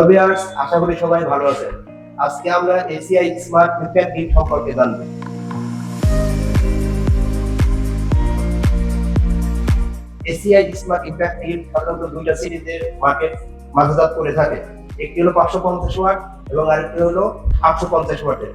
Hello viewers আশা করি সবাই ভালো আছেন। আজকে আমরা এসিআই স্মার্ট ইম্প্যাক্ট কিট সম্পর্কে জানব। এসিআই স্মার্ট ইম্প্যাক্ট কিট সাধারণত দুইটা সিরিজের মার্কেট বাজারজাত করে থাকে। একটি হলো পাঁচশো পঞ্চাশ ওয়াট এবং আরেকটি হলো আটশো পঞ্চাশ ওয়াটের।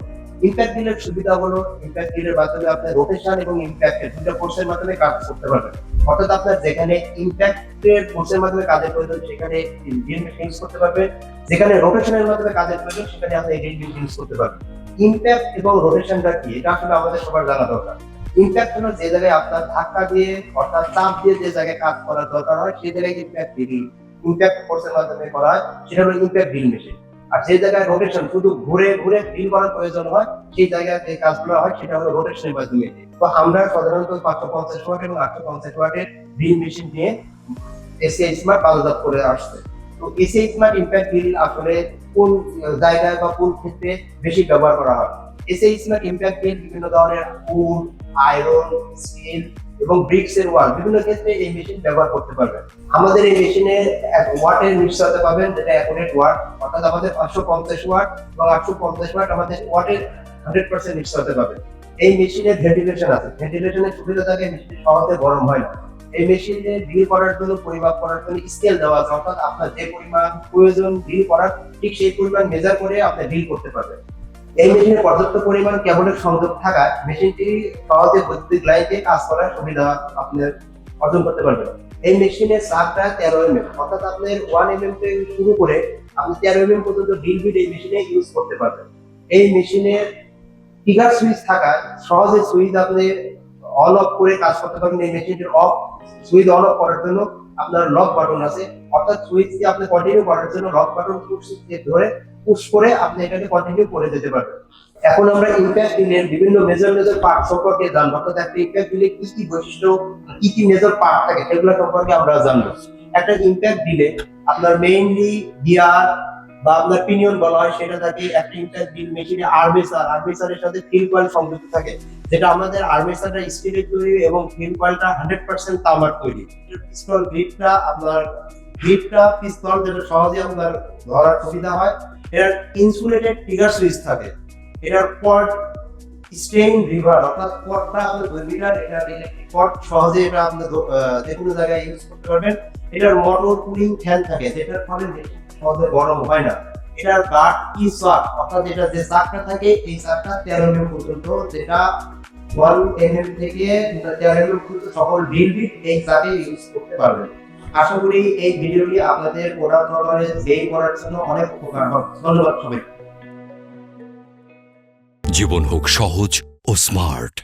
ইম্প্যাক্ট ডিলের সুবিধা হলো ইম্প্যাক্ট ডিলের মাধ্যমে আপনি রোটেশন এবং ইম্প্যাক্টের দুটো কোর্সের মাধ্যমে কাজ করতে পারবেন। অর্থাৎ আপনার যেখানে ইম্প্যাক্টের মাধ্যমে কাজের প্রয়োজন, সেখানে ইউজ করতে পারবেন। যেখানে রোটেশনের মাধ্যমে কাজের প্রয়োজন, সেখানে আপনি ইউজ করতে পারবেন। ইম্প্যাক্ট এবং রোটেশনটা কি? এটা আসলে আমাদের সবার জানা দরকার। ইম্প্যাক্ট হলো যে জায়গায় আপনার ধাক্কা দিয়ে, অর্থাৎ চাপ দিয়ে যে জায়গায় কাজ করার দরকার হয়, সেই জায়গায় ইম্প্যাক্ট ইম্প্যাক্ট মাধ্যমে করা হয়। সেটা হলো ইম্প্যাক্ট ডিল মেশিন আর যে জায়গায় রোটেশন শুধু ঘুরে ঘুরে ডিল করার প্রয়োজন হয়, সেই জায়গায় যে কাজগুলো হয়, সেটা হলো রোটেশনের মাধ্যমে। আমরা সাধারণত পাঁচশো পঞ্চাশ ওয়াট এবং আটশো পঞ্চাশ ওয়াটের ড্রিল মেশিন নিয়ে এসিআই স্মার্ট বাজারজাত করে আসছে। তো এসিআই স্মার্ট ইম্প্যাক্ট ড্রিল আসলে কোন জায়গায় বা কোন ক্ষেত্রে বেশি ব্যবহার করা হয়? এসিআই স্মার্ট ইম্প্যাক্ট ড্রিল বিভিন্ন ধরনের উড আয়রন স্টিল এবং ব্রিক্স এর ওয়াল বিভিন্ন ক্ষেত্রে এই মেশিন ব্যবহার করতে পারবেন। আমাদের এই মেশিনে ওয়াটের নিশ্চয়তা পাবেন, যেটা অ্যাকুরেট ওয়াট অর্থাৎ আমাদের পাঁচশো পঞ্চাশ ওয়াট এবং আটশো পঞ্চাশ ওয়াট আমাদের ওয়াটের হান্ড্রেড পার্সেন্ট নিশ্চয়তা পাবেন। এই মেশিনে ভেন্টিলেশন আছে। ভেন্টিলেশনের সুবিধা থাকে মেশিন সহজে গরম হয় না। এই মেশিনে ডিল করার জন্য, পরিমাপ করার জন্য স্কেল দেওয়া আছে। অর্থাৎ আপনার যে পরিমাণ প্রয়োজন ডিল করার, ঠিক সেই পরিমাণ মেজার করে আপনি ডিল করতে পারবেন। এই মেশিনে পর্যাপ্ত পরিমাণ কেবলের সংযোগ থাকায় মেশিনটি সহজে বৈদ্যুতিক লাইনে কাজ করার সুবিধা আপনি অর্জন করতে পারবেন। এই মেশিনের চাপটা তেরো এম এম অর্থাৎ আপনার ওয়ান এম এম থেকে শুরু করে আপনি তেরো এম এম পর্যন্ত ডিল বিট এই মেশিনে ইউজ করতে পারবেন। এই মেশিনের ট্রিগার সুইচ থাকায় সহজে সুইচ আপনি অন অফ করে কাজ করতে পারবেন এই মেশিনটির অফ সুইচ অন অফ করার জন্য আপনার লক বাটন আছে। অর্থাৎ সুইচ দিয়ে আপনি কন্টিনিউ করার জন্য লক বাটন ধরে পুশ করে আপনি এটাকে কন্টিনিউ করে যেতে পারবেন। এখন আমরা ইম্প্যাক্ট ডিলের বিভিন্ন মেজর মেজর পার্ট সম্পর্কে জানব। অর্থাৎ একটা ইম্প্যাক্ট ডিলে কি কি বৈশিষ্ট্য, কি কি মেজর পার্ট থাকে, সেগুলো সম্পর্কে আমরা জানব। একটা ইম্প্যাক্ট দিলে আপনার মেইনলি গিয়ার বা আপনার পিনিয়ন বলা হয়, সেটা থাকে একটা ইম্প্যাক্ট ডিল মেশিনে আর্মেচার আর্মেচারের সাথে ফিল কয়েল সংযুক্ত থাকে, যেটা আমাদের আর্মেচারটা স্টিলের তৈরি এবং ফিল কয়েলটা হান্ড্রেড পার্সেন্ট তামার তৈরি। পিস্তল গ্রিপটা আপনার গ্রিপটা পিস্তল যেটা সহজে আপনার ধরার সুবিধা হয় এর ইনসুলেটেড ট্রিগার সুইচ থাকে। এটার পট স্টেইন রিভার অর্থাৎ পটটা আপনার দুই মিটার এটা পট সহজে এটা আপনি যে কোনো জায়গায় ইউজ করতে পারবেন। এটার মোটর কুলিং ফ্যান থাকে, যেটার ফলে সহজে গরম হয় না। এটার গার্ড কি চাক? অর্থাৎ এটা যে চাকটা থাকে, এই চাকটা তেরো এম পর্যন্ত যেটা ওয়ান এম এম থেকে তেরো এম পর্যন্ত সকল বিট এই চাকে ইউজ করতে পারবেন আশা করি এই ভিডিওটি আপনাদের প্রোডাক্ট অর্ডারে যেই করার জন্য অনেক উপকার হবে। ধন্যবাদ সবাই জীবন হোক সহজ ও স্মার্ট